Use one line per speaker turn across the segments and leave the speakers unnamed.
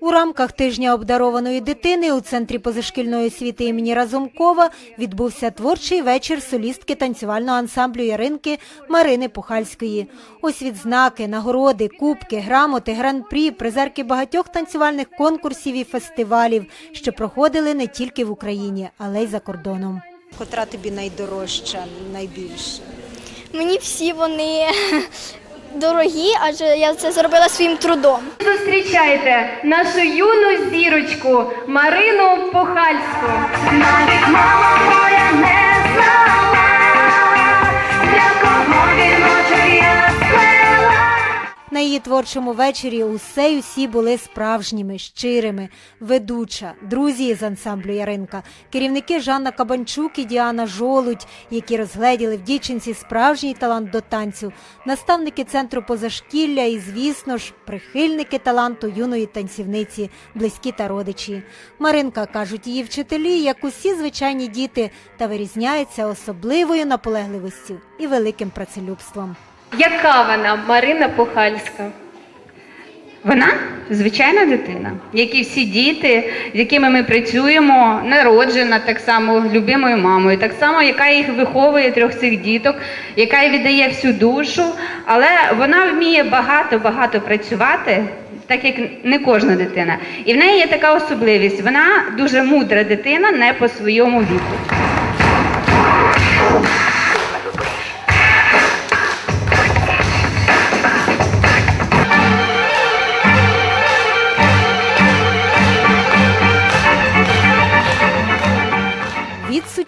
У рамках тижня обдарованої дитини у центрі позашкільної освіти імені Разумкова відбувся творчий вечір солістки танцювального ансамблю Яринки Марини Пухальської. Ось відзнаки, нагороди, кубки, грамоти, гран-прі, призерки багатьох танцювальних конкурсів і фестивалів, що проходили не тільки в Україні, але й за кордоном. Котра тобі найдорожча, найбільше?
Мені всі вони дорогі, адже я це зробила своїм трудом.
Зустрічайте нашу юну зірочку Марину Похальську.
Навіть мама моя не
На її творчому вечорі усе й усі були справжніми, щирими. Ведуча, друзі з ансамблю Яринка, керівники Жанна Кабанчук і Діана Жолудь, які розгледіли в дівчинці справжній талант до танцю, наставники центру позашкілля і, звісно ж, прихильники таланту юної танцівниці, близькі та родичі. Маринка кажуть, її вчителі, як усі звичайні діти, та вирізняється особливою наполегливістю і великим працелюбством.
Яка вона Марина Похальська?
Вона звичайна дитина, як і всі діти, з якими ми працюємо, народжена так само любимою мамою, так само, яка їх виховує трьох цих діток, яка їй віддає всю душу, але вона вміє багато-багато працювати, так як не кожна дитина. І в неї є така особливість. Вона дуже мудра дитина, не по своєму віку.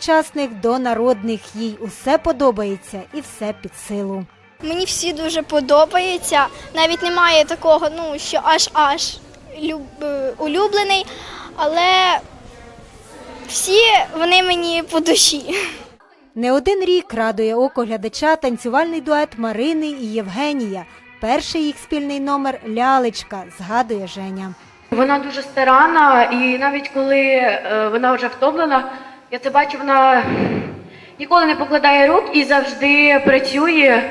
Сучасних до народних їй усе подобається і все під силу.
Мені всі дуже подобаються. Навіть немає такого, ну що аж аж люб- е, улюблений, але всі вони мені по душі.
Не один рік радує око глядача танцювальний дует Марини і Євгенія. Перший їх спільний номер Лялечка, згадує Женя.
Вона дуже старанна, і навіть коли е, вона вже втомлена, я це бачу, вона ніколи не покладає рук і завжди працює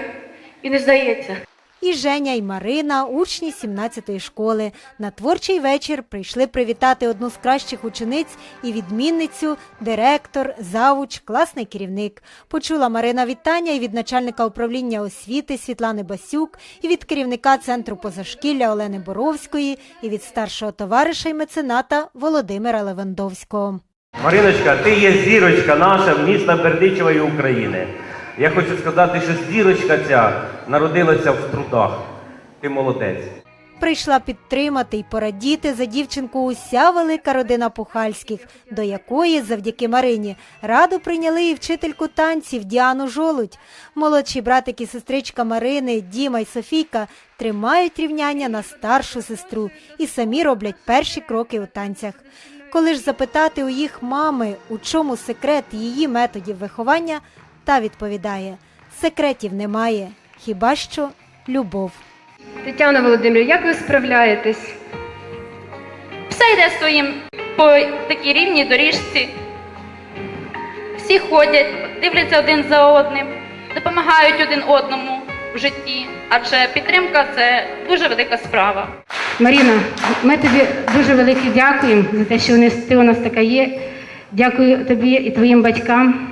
і не здається.
І Женя, і Марина, учні 17-ї школи. На творчий вечір прийшли привітати одну з кращих учениць і відмінницю, директор, завуч, класний керівник. Почула Марина вітання і від начальника управління освіти Світлани Басюк, і від керівника центру позашкілля Олени Боровської, і від старшого товариша і мецената Володимира Левандовського.
Мариночка, ти є зірочка наша міста Бердичева і України. Я хочу сказати, що зірочка ця народилася в трудах. Ти молодець.
Прийшла підтримати й порадіти за дівчинку уся велика родина Пухальських, до якої, завдяки Марині, раду прийняли і вчительку танців Діану Жолудь. Молодші братик і сестричка Марини, Діма й Софійка тримають рівняння на старшу сестру і самі роблять перші кроки у танцях. Коли ж запитати у їх мами, у чому секрет її методів виховання, та відповідає: секретів немає, хіба що любов.
Тетяна Володимирівна, як ви справляєтесь?
Все йде своїм по такій рівній доріжці. Всі ходять, дивляться один за одним, допомагають один одному в житті, адже підтримка це дуже велика справа.
Маріна, ми тобі дуже велике дякуємо за те, що ти у нас така є. Дякую тобі і твоїм батькам.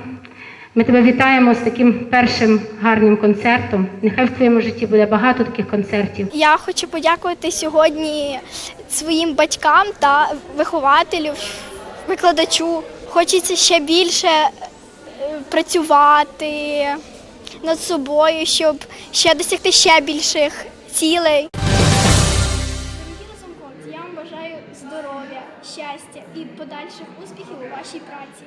Ми тебе вітаємо з таким першим гарним концертом. Нехай в твоєму житті буде багато таких концертів.
Я хочу подякувати сьогодні своїм батькам та вихователю, викладачу. Хочеться ще більше е, працювати над собою, щоб ще досягти ще більших цілей. Вам бажаю здоров'я, щастя і подальших успіхів у вашій праці.